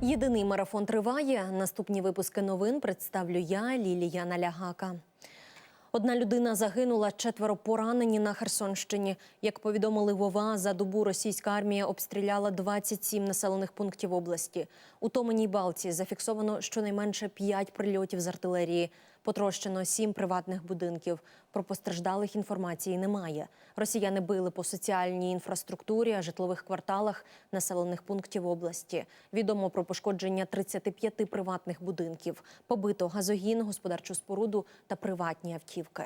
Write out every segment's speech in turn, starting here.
Єдиний марафон триває. Наступні випуски новин представлю я, Лілія Налягака. Одна людина загинула, четверо поранені на Херсонщині. Як повідомили Вова, за добу російська армія обстріляла 27 населених пунктів області. У Томаній Балці зафіксовано щонайменше 5 прильотів з артилерії. Потрощено 7 приватних будинків. Про постраждалих інформації немає. Росіяни били по соціальній інфраструктурі, житлових кварталах населених пунктів області. Відомо про пошкодження 35 приватних будинків. Побито газогін, господарчу споруду та приватні автівки.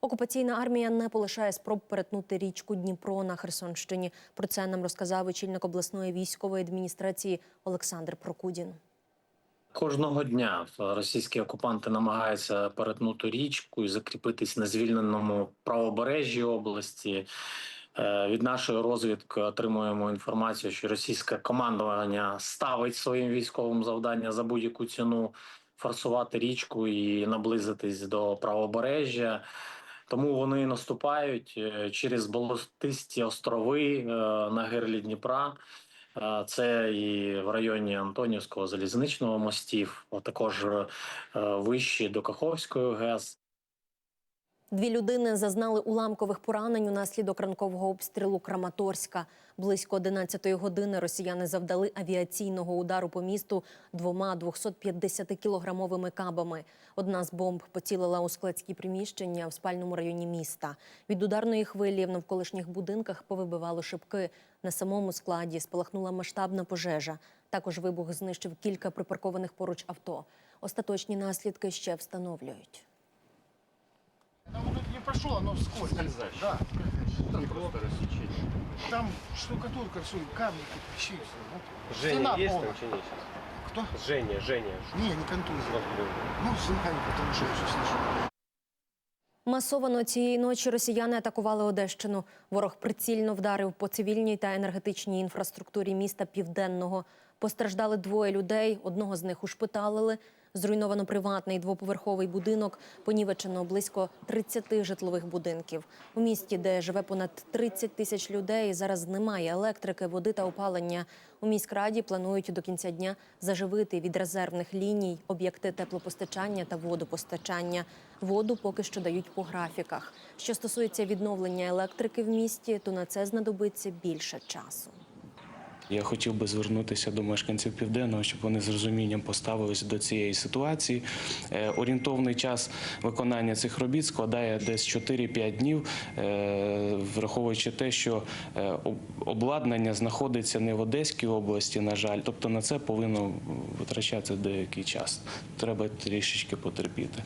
Окупаційна армія не полишає спроб перетнути річку Дніпро на Херсонщині. Про це нам розказав очільник обласної військової адміністрації Олександр Прокудін. Кожного дня російські окупанти намагаються перетнути річку і закріпитись на звільненому правобережжі області. Е, Від нашої розвідки отримуємо інформацію, що російське командування ставить своїм військовим завдання за будь-яку ціну форсувати річку і наблизитись до правобережжя. Тому вони наступають е, через болотисті острови е, на гирлі Дніпра. Е, Це і в районі Антонівського залізничного мостів, а також вищі до Каховської ГЕС. Дві людини зазнали уламкових поранень унаслідок ранкового обстрілу Краматорська. Близько 11-ї години росіяни завдали авіаційного удару по місту двома 250-кілограмовими кабами. Одна з бомб поцілила у складські приміщення в спальному районі міста. Від ударної хвилі в навколишніх будинках повибивало шибки. На самому складі спалахнула масштабна пожежа. Також вибух знищив кілька припаркованих поруч авто. Остаточні наслідки ще встановлюють. Там тут не пошел, оно вскользь. Скользящий. Да. Там просто рассечение. Там штукатурка, все, камни, кирпичи, все. Вот. Женя Стена есть полная. там чи ні сейчас? Кто? Женя, Женя. Не, не контузия. Ну, знаю, потому что я все слышу. Масовано цієї ночі росіяни атакували Одещину. Ворог прицільно вдарив по цивільній та енергетичній інфраструктурі міста Південного. Постраждали двоє людей. Одного з них ушпиталили. Зруйновано приватний двоповерховий будинок. Понівечено близько 30 житлових будинків. У місті, де живе понад 30 тисяч людей, зараз немає електрики, води та опалення. У міськраді планують до кінця дня заживити від резервних ліній об'єкти теплопостачання та водопостачання. Воду поки що дають по графіках. Що стосується відновлення електрики в місті, то на це знадобиться більше часу. Я хотів би звернутися до мешканців південного, щоб вони з розумінням поставилися до цієї ситуації. Е, Орієнтовний час виконання цих робіт складає десь 4-5 днів, е, враховуючи те, що е, обладнання знаходиться не в Одеській області, на жаль. Тобто на це повинно витрачати деякий час. Треба трішечки потерпіти.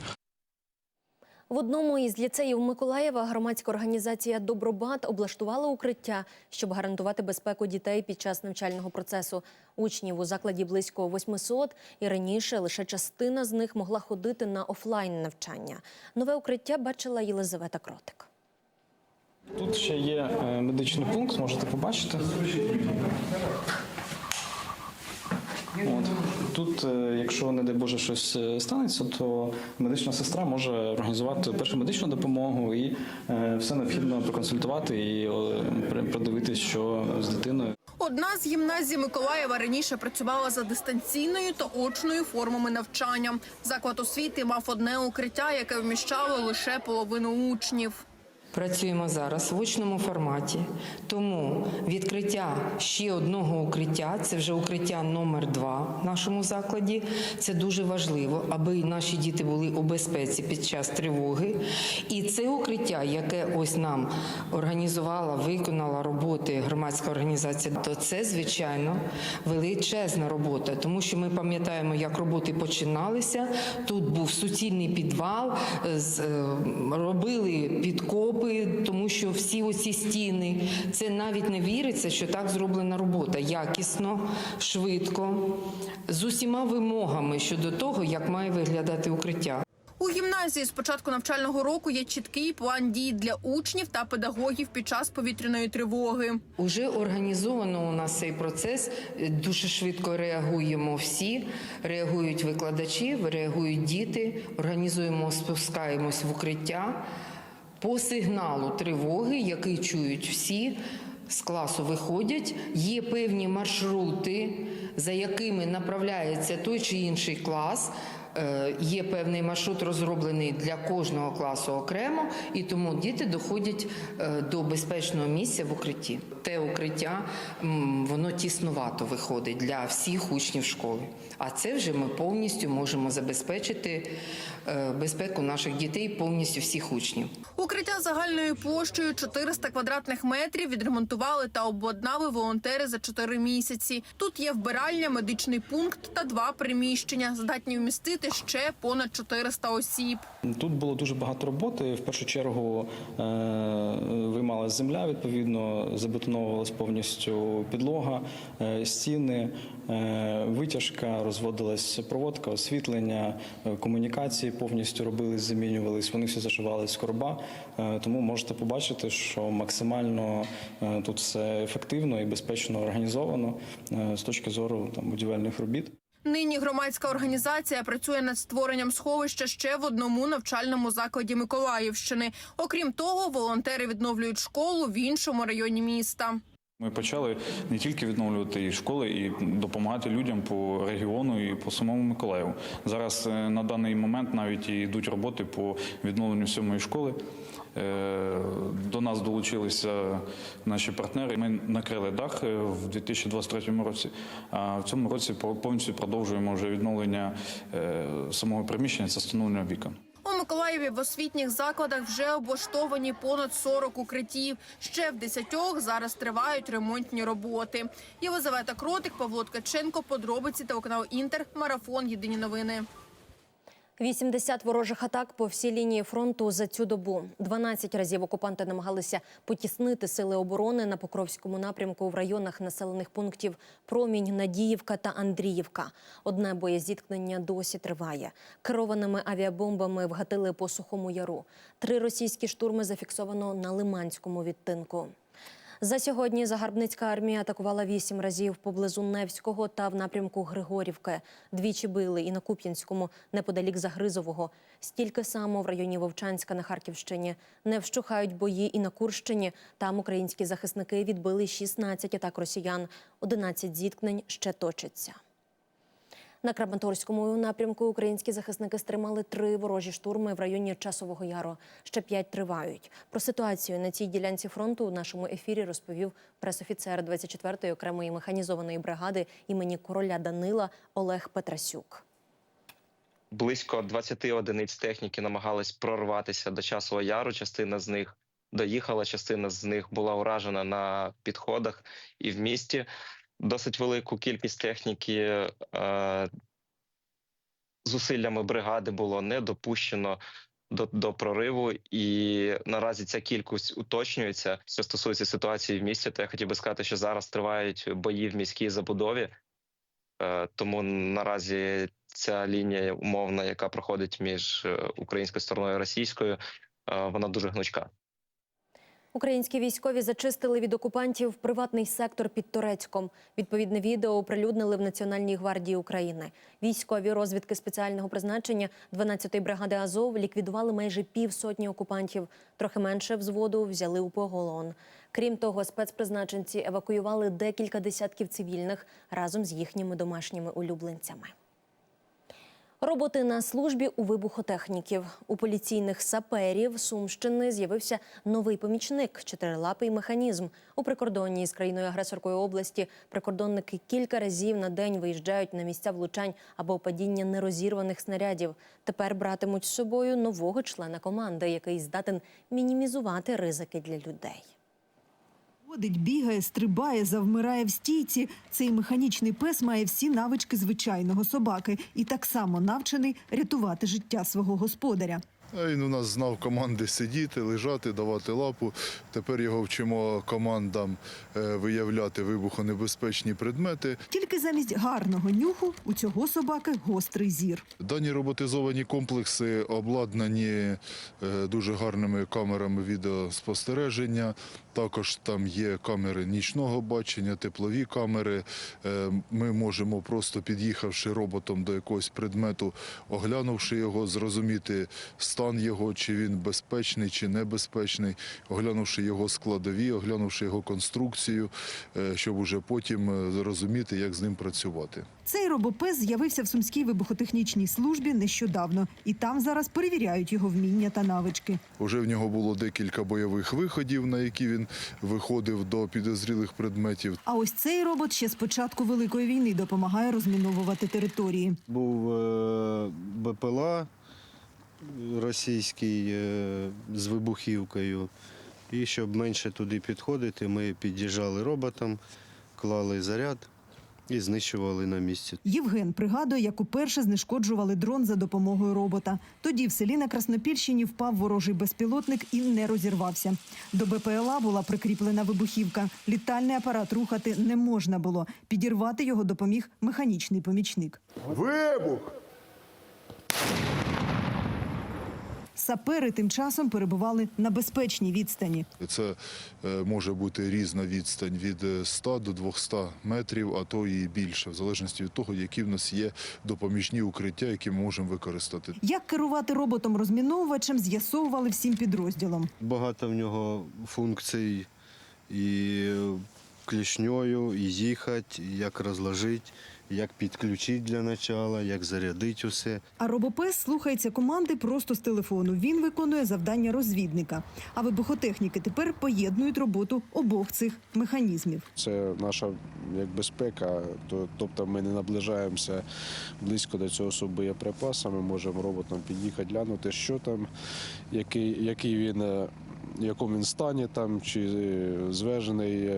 В одному із ліцеїв Миколаєва громадська організація Добробат облаштувала укриття, щоб гарантувати безпеку дітей під час навчального процесу. Учнів у закладі близько 800, і раніше лише частина з них могла ходити на офлайн навчання. Нове укриття бачила Єлизавета Кротик. Тут ще є е, медичний пункт, можете побачити. От. Тут, е, якщо, не дай Боже, щось е, станеться, то медична сестра може організувати першу медичну допомогу і е, все необхідно проконсультувати і продивитись, що з дитиною. Одна з гімназій Миколаєва раніше працювала за дистанційною та очною формами навчання. Заклад освіти мав одне укриття, яке вміщало лише половину учнів. Працюємо зараз в очному форматі, тому відкриття ще одного укриття це вже укриття номер два в нашому закладі. Це дуже важливо, аби наші діти були у безпеці під час тривоги. І це укриття, яке ось нам організувала, виконала роботи громадська організація, то це звичайно величезна робота, тому що ми пам'ятаємо, як роботи починалися. Тут був суцільний підвал, е, робили тому що всі оці стіни, це навіть не віриться, що так зроблена робота якісно, швидко, з усіма вимогами щодо того, як має виглядати укриття. У гімназії з початку навчального року є чіткий план дій для учнів та педагогів під час повітряної тривоги. Уже організовано у нас цей процес. Дуже швидко реагуємо всі. Реагують викладачі, реагують діти. Організуємо, спускаємось в укриття по сигналу тривоги, який чують всі. з класу виходять, є певні маршрути, за якими направляється той чи інший клас. Е, Є певний маршрут розроблений для кожного класу окремо, і тому діти доходять е, до безпечного місця в укритті. Те укриття воно тіснувато виходить для всіх учнів школи. А це вже ми повністю можемо забезпечити е, безпеку наших дітей, повністю всіх учнів. Укриття загальною площею 400 квадратних метрів відремонтували та обладнали волонтери за 4 місяці. Тут є вбиральня, медичний пункт та два приміщення, здатні вмістити ще понад 400 осіб. Тут було дуже багато роботи. В першу чергу е, виймалася земля, відповідно, забетоновувалась повністю підлога, е, стіни, е, витяжка, розводилась проводка, освітлення, е, комунікації повністю робились, замінювались. Вони всі зашивались скорба. Тому можете побачити, що максимально тут все ефективно і безпечно організовано з точки зору там будівельних робіт. Нині громадська організація працює над створенням сховища ще в одному навчальному закладі Миколаївщини. Окрім того, волонтери відновлюють школу в іншому районі міста. Ми почали не тільки відновлювати і школи, і допомагати людям по регіону і по самому Миколаєву. Зараз е, на даний момент навіть і йдуть роботи по відновленню сьомої школи. Е, До нас долучилися наші партнери. Ми накрили дах е, в 2023 році. А в цьому році повністю продовжуємо вже відновлення е, самого приміщення це встановлення вікон. У Миколаєві в освітніх закладах вже облаштовані понад 40 укриттів. Ще в десятьох зараз тривають ремонтні роботи. Єлизавета Кротик, Павло Ткаченко, подробиці телеканал Інтер, марафон. Єдині новини. 80 ворожих атак по всій лінії фронту за цю добу. 12 разів окупанти намагалися потіснити сили оборони на Покровському напрямку в районах населених пунктів Промінь, Надіївка та Андріївка. Одне боєзіткнення досі триває. Керованими авіабомбами вгатили по Сухому Яру. Три російські штурми зафіксовано на Лиманському відтинку. За сьогодні загарбницька армія атакувала вісім разів поблизу Невського та в напрямку Григорівки. Двічі били і на Куп'янському, неподалік Загризового. Стільки само в районі Вовчанська на Харківщині. Не вщухають бої і на Курщині. Там українські захисники відбили 16 атак росіян. 11 зіткнень ще точаться. На Краматорському напрямку українські захисники стримали три ворожі штурми в районі Часового Яру. Ще п'ять тривають. Про ситуацію на цій ділянці фронту у нашому ефірі розповів пресофіцер 24-ї окремої механізованої бригади імені короля Данила Олег Петрасюк. Близько 20 одиниць техніки намагались прорватися до часового яру. Частина з них доїхала, частина з них була уражена на підходах і в місті. Досить велику кількість техніки е, зусиллями бригади було не допущено до, до прориву, і наразі ця кількість уточнюється. Що стосується ситуації в місті, то я хотів би сказати, що зараз тривають бої в міській забудові. Е, Тому наразі ця лінія умовна, яка проходить між е, українською стороною і російською, е, вона дуже гнучка. Українські військові зачистили від окупантів приватний сектор під Турецьком. Відповідне відео оприлюднили в Національній гвардії України. Військові розвідки спеціального призначення 12-ї бригади Азов ліквідували майже півсотні окупантів. Трохи менше взводу взяли у поголон. Крім того, спецпризначенці евакуювали декілька десятків цивільних разом з їхніми домашніми улюбленцями. Роботи на службі у вибухотехніків. У поліційних саперів Сумщини з'явився новий помічник чотирилапий механізм. У прикордонній з країною-агресоркою області прикордонники кілька разів на день виїжджають на місця влучань або падіння нерозірваних снарядів. Тепер братимуть з собою нового члена команди, який здатен мінімізувати ризики для людей. Ходить, бігає, стрибає, завмирає в стійці. Цей механічний пес має всі навички звичайного собаки і так само навчений рятувати життя свого господаря. Він у нас знав команди сидіти, лежати, давати лапу. Тепер його вчимо командам е, виявляти вибухонебезпечні предмети. Тільки замість гарного нюху у цього собаки гострий зір. Дані роботизовані комплекси обладнані е, дуже гарними камерами відеоспостереження. Також там є камери нічного бачення, теплові камери. Е, Ми можемо просто під'їхавши роботом до якогось предмету, оглянувши його, зрозуміти стан стан його, чи він безпечний, чи небезпечний, оглянувши його складові, оглянувши його конструкцію, е, щоб уже потім е, зрозуміти, як з ним працювати. Цей робопес з'явився в Сумській вибухотехнічній службі нещодавно, і там зараз перевіряють його вміння та навички. Уже в нього було декілька бойових виходів, на які він виходив до підозрілих предметів. А ось цей робот ще з початку Великої війни допомагає розміновувати території. Був е, БПЛА російський е, з вибухівкою. І щоб менше туди підходити, ми під'їжджали роботом, клали заряд і знищували на місці. Євген пригадує, як уперше знешкоджували дрон за допомогою робота. Тоді в селі на Краснопільщині впав ворожий безпілотник і не розірвався. До БПЛА була прикріплена вибухівка. Літальний апарат рухати не можна було. Підірвати його допоміг механічний помічник. Вибух! Сапери тим часом перебували на безпечній відстані. Це е, може бути різна відстань від е, 100 до 200 метрів, а то і більше, в залежності від того, які в нас є допоміжні укриття, які ми можемо використати. Як керувати роботом-розміновувачем, з'ясовували всім підрозділом. Багато в нього функцій і клішньою, і їхати, як розложити, як підключити для начала, як зарядити усе. А робопес слухається команди просто з телефону. Він виконує завдання розвідника. А вибухотехніки тепер поєднують роботу обох цих механізмів. Це наша як безпека, то, тобто ми не наближаємося близько до цього з боєприпасами, можемо роботом під'їхати, глянути, що там, який, який він, е, в якому він стані, там, чи е, звежений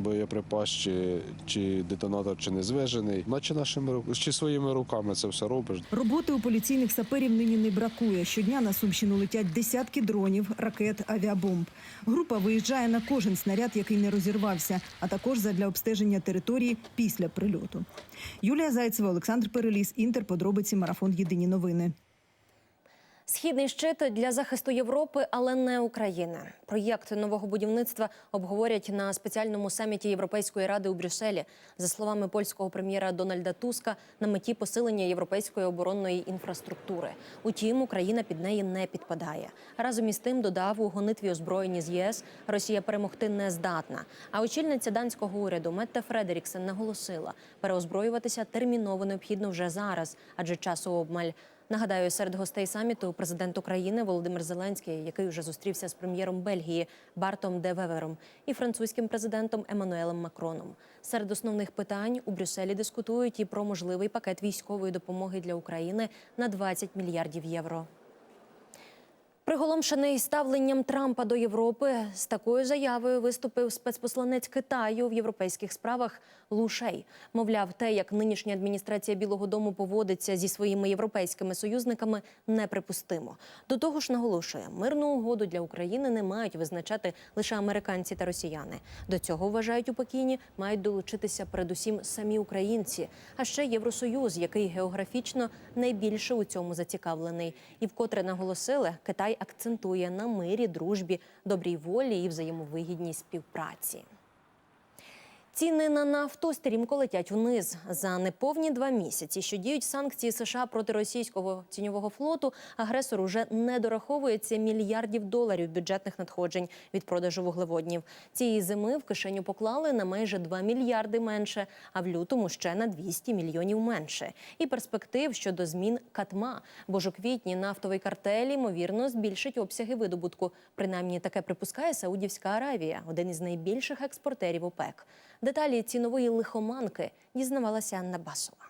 боєприпас, чи, чи детонатор, чи не звежений. Наче нашими чи своїми руками це все робиш. Роботи у поліційних саперів нині не бракує. Щодня на Сумщину летять десятки дронів, ракет, авіабомб. Група виїжджає на кожен снаряд, який не розірвався, а також задля обстеження території після прильоту. Юлія Зайцева, Олександр Переліс, Інтер. Подробиці. Марафон. Єдині новини. Східний щит для захисту Європи, але не України. Проєкт нового будівництва обговорять на спеціальному саміті Європейської ради у Брюсселі. За словами польського прем'єра Дональда Туска, на меті посилення європейської оборонної інфраструктури. Утім, Україна під неї не підпадає. Разом із тим додав у гонитві озброєні з ЄС Росія перемогти не здатна. А очільниця данського уряду Метте Фредеріксен наголосила, переозброюватися терміново необхідно вже зараз, адже часу обмаль. Нагадаю, серед гостей саміту президент України Володимир Зеленський, який вже зустрівся з прем'єром Бельгії Бартом де Вевером і французьким президентом Еммануелем Макроном. Серед основних питань у Брюсселі дискутують і про можливий пакет військової допомоги для України на 20 мільярдів євро. Приголомшений ставленням Трампа до Європи з такою заявою виступив спецпосланець Китаю в європейських справах Лу Шей. Мовляв, те, як нинішня адміністрація Білого Дому поводиться зі своїми європейськими союзниками, неприпустимо. До того ж, наголошує, мирну угоду для України не мають визначати лише американці та росіяни. До цього вважають у Пекіні, мають долучитися передусім самі українці, а ще Євросоюз, який географічно найбільше у цьому зацікавлений. І вкотре наголосили, Китай акцентує на мирі, дружбі, добрій волі і взаємовигідній співпраці. Ціни на нафту стрімко летять вниз. За неповні два місяці, що діють санкції США проти російського тіньового флоту, агресор уже не дораховується мільярдів доларів бюджетних надходжень від продажу вуглеводнів. Цієї зими в кишеню поклали на майже 2 мільярди менше, а в лютому ще на 200 мільйонів менше. І перспектив щодо змін катма. Бо ж у квітні нафтовий картель, ймовірно, збільшить обсяги видобутку. Принаймні таке припускає Саудівська Аравія, один із найбільших експортерів ОПЕК. Деталі цінової лихоманки дізнавалася Анна Басова.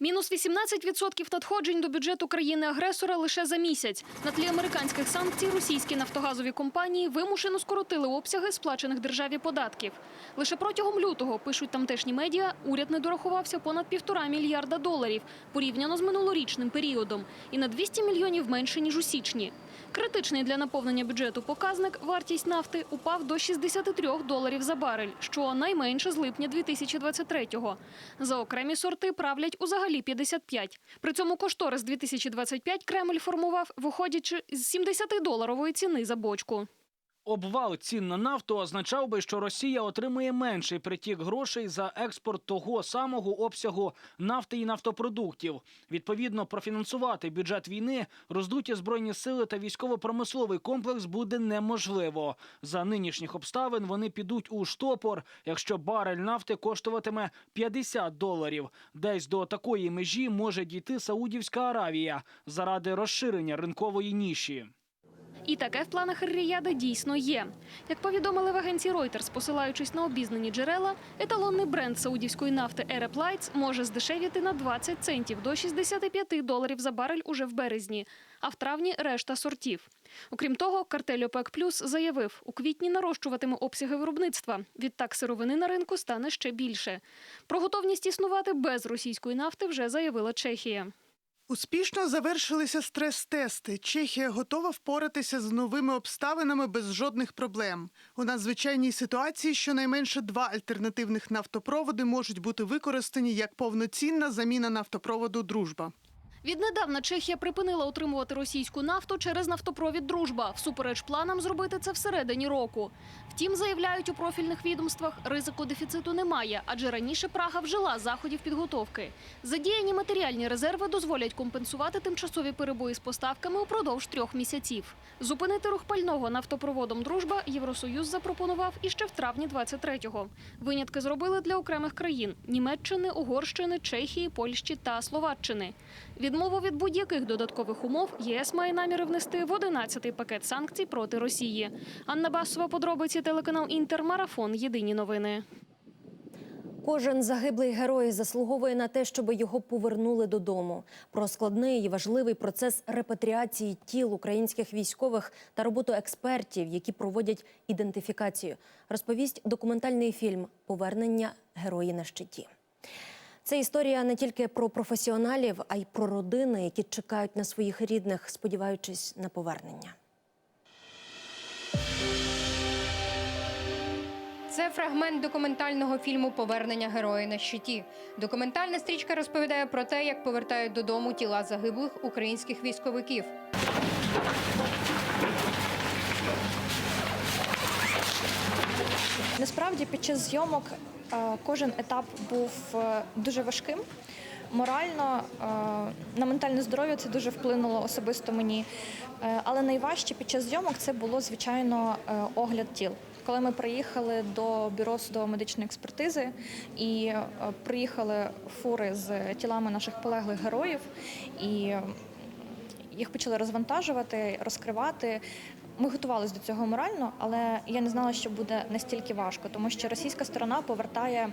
Мінус 18% надходжень до бюджету країни-агресора лише за місяць. На тлі американських санкцій російські нафтогазові компанії вимушено скоротили обсяги сплачених державі податків. Лише протягом лютого, пишуть тамтешні медіа, уряд не дорахувався понад півтора мільярда доларів порівняно з минулорічним періодом і на 200 мільйонів менше, ніж у січні. Критичний для наповнення бюджету показник вартість нафти упав до 63 доларів за барель, що найменше з липня 2023-го. За окремі сорти правлять узагалі 55. При цьому кошторис 2025 Кремль формував, виходячи з 70-доларової ціни за бочку. Обвал цін на нафту означав би, що Росія отримує менший притік грошей за експорт того самого обсягу нафти і нафтопродуктів. Відповідно, профінансувати бюджет війни, роздуті збройні сили та військово-промисловий комплекс буде неможливо. За нинішніх обставин вони підуть у штопор, якщо барель нафти коштуватиме 50 доларів. Десь до такої межі може дійти Саудівська Аравія заради розширення ринкової ніші. І таке в планах Ріяда дійсно є. Як повідомили в агенції Reuters, посилаючись на обізнані джерела, еталонний бренд саудівської нафти Arab Lights може здешевіти на 20 центів до 65 доларів за барель уже в березні, а в травні решта сортів. Окрім того, картель ОПЕК Плюс заявив, у квітні нарощуватиме обсяги виробництва. Відтак сировини на ринку стане ще більше. Про готовність існувати без російської нафти вже заявила Чехія. Успішно завершилися стрес-тести. Чехія готова впоратися з новими обставинами без жодних проблем. У надзвичайній ситуації щонайменше два альтернативних нафтопроводи можуть бути використані як повноцінна заміна нафтопроводу Дружба. Віднедавна Чехія припинила отримувати російську нафту через нафтопровід Дружба. Всупереч планам зробити це всередині року. Втім, заявляють у профільних відомствах, ризику дефіциту немає, адже раніше Прага вжила заходів підготовки. Задіяні матеріальні резерви дозволять компенсувати тимчасові перебої з поставками упродовж трьох місяців. Зупинити рух пального нафтопроводом Дружба Євросоюз запропонував іще в травні 23-го. Винятки зробили для окремих країн Німеччини, Угорщини, Чехії, Польщі та Словаччини. Відмову від будь-яких додаткових умов ЄС має наміри внести в 11-й пакет санкцій проти Росії. Анна Басова, подробиці телеканал Інтер, Марафон. Єдині новини. Кожен загиблий герой заслуговує на те, щоб його повернули додому. Про складний і важливий процес репатріації тіл українських військових та роботу експертів, які проводять ідентифікацію, розповість документальний фільм Повернення герої на щиті. Це історія не тільки про професіоналів, а й про родини, які чекають на своїх рідних, сподіваючись на повернення. Це фрагмент документального фільму Повернення герої на щиті. Документальна стрічка розповідає про те, як повертають додому тіла загиблих українських військовиків. Насправді під час зйомок е, кожен етап був е, дуже важким. Морально е, на ментальне здоров'я це дуже вплинуло особисто мені. Але найважче під час зйомок це було звичайно огляд тіл. Коли ми приїхали до бюро судово-медичної експертизи і приїхали фури з тілами наших полеглих героїв, і їх почали розвантажувати, розкривати. Ми готувалися до цього морально, але я не знала, що буде настільки важко, тому що російська сторона повертає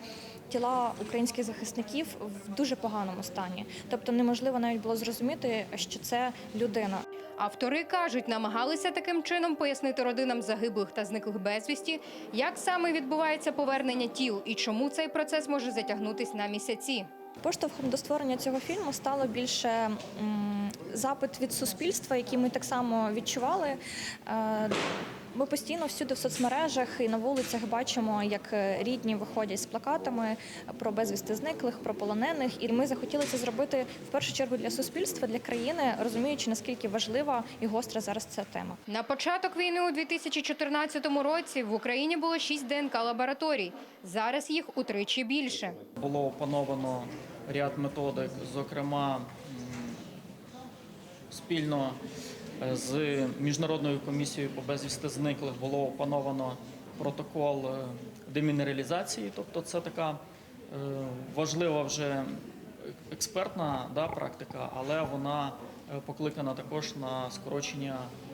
тіла українських захисників в дуже поганому стані. Тобто неможливо навіть було зрозуміти, що це людина. Автори кажуть, намагалися таким чином пояснити родинам загиблих та зниклих безвісті, як саме відбувається повернення тіл і чому цей процес може затягнутись на місяці. Поштовхом до створення цього фільму стало більше запит від суспільства, який ми так само відчували. Ми постійно всюди в соцмережах і на вулицях бачимо, як е, рідні виходять з плакатами про безвісти зниклих, про полонених. І ми захотіли це зробити в першу чергу для суспільства, для країни, розуміючи наскільки важлива і гостра зараз ця тема. На початок війни у 2014 році в Україні було шість ДНК лабораторій. Зараз їх утричі більше. було опановано ряд методик, зокрема спільно з міжнародною комісією по безвісти зниклих було опановано протокол е, демінералізації. Тобто, це така е, важлива вже експертна да, практика, але вона е, покликана також на скорочення е,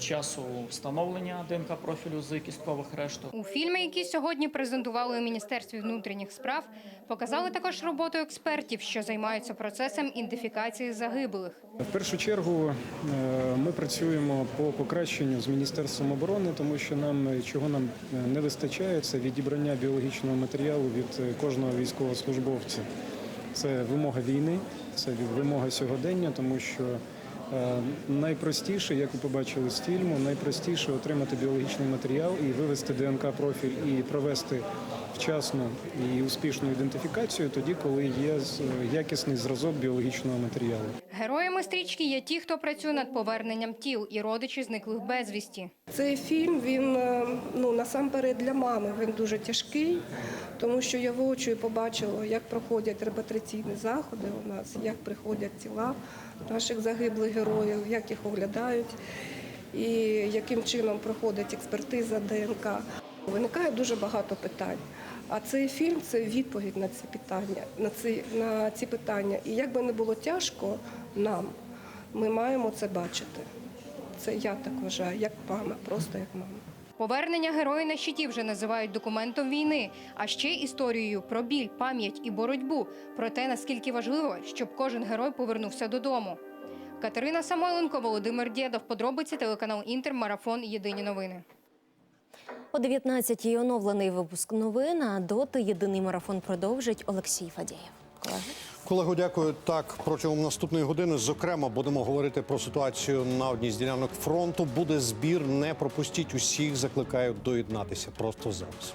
часу встановлення ДНК профілю з кісткових решток. У фільмі, який сьогодні презентували у міністерстві внутрішніх справ, показали також роботу експертів, що займаються процесом ідентифікації загиблих. В першу чергу е, ми працюємо по покращенню з міністерством оборони, тому що нам е, чого нам е, не вистачає, це відібрання біологічного матеріалу від е, кожного військовослужбовця. Це вимога війни, це вимога сьогодення, тому що Е, Найпростіше, як ви побачили з фільму, найпростіше отримати біологічний матеріал і вивести ДНК-профіль і провести вчасну і успішну ідентифікацію тоді, коли є якісний зразок біологічного матеріалу. Героями стрічки є ті, хто працює над поверненням тіл і родичі зниклих безвісті. Цей фільм він е, ну насамперед для мами. Він дуже тяжкий, тому що я воочию побачила, як проходять репатриційні заходи у нас, як приходять тіла наших загиблих героїв, як їх оглядають, і яким чином проходить експертиза ДНК. Виникає дуже багато питань. А цей фільм це відповідь на ці питання, на ці, на ці питання. І як би не було тяжко нам, ми маємо це бачити. Це я так вважаю, як мама, просто як мама. Повернення героїв на щиті вже називають документом війни, а ще історією про біль, пам'ять і боротьбу, про те, наскільки важливо, щоб кожен герой повернувся додому. Катерина Самойленко, Володимир Дєдов. Подробиці телеканал Інтер, Марафон. Єдині новини. О 19-й оновлений випуск новин, а доти єдиний марафон продовжить Олексій Фадєєв. Колеги. Колего, дякую. Так, протягом наступної години, зокрема, будемо говорити про ситуацію на одній з ділянок фронту. Буде збір. Не пропустіть усіх. Закликаю доєднатися просто зараз.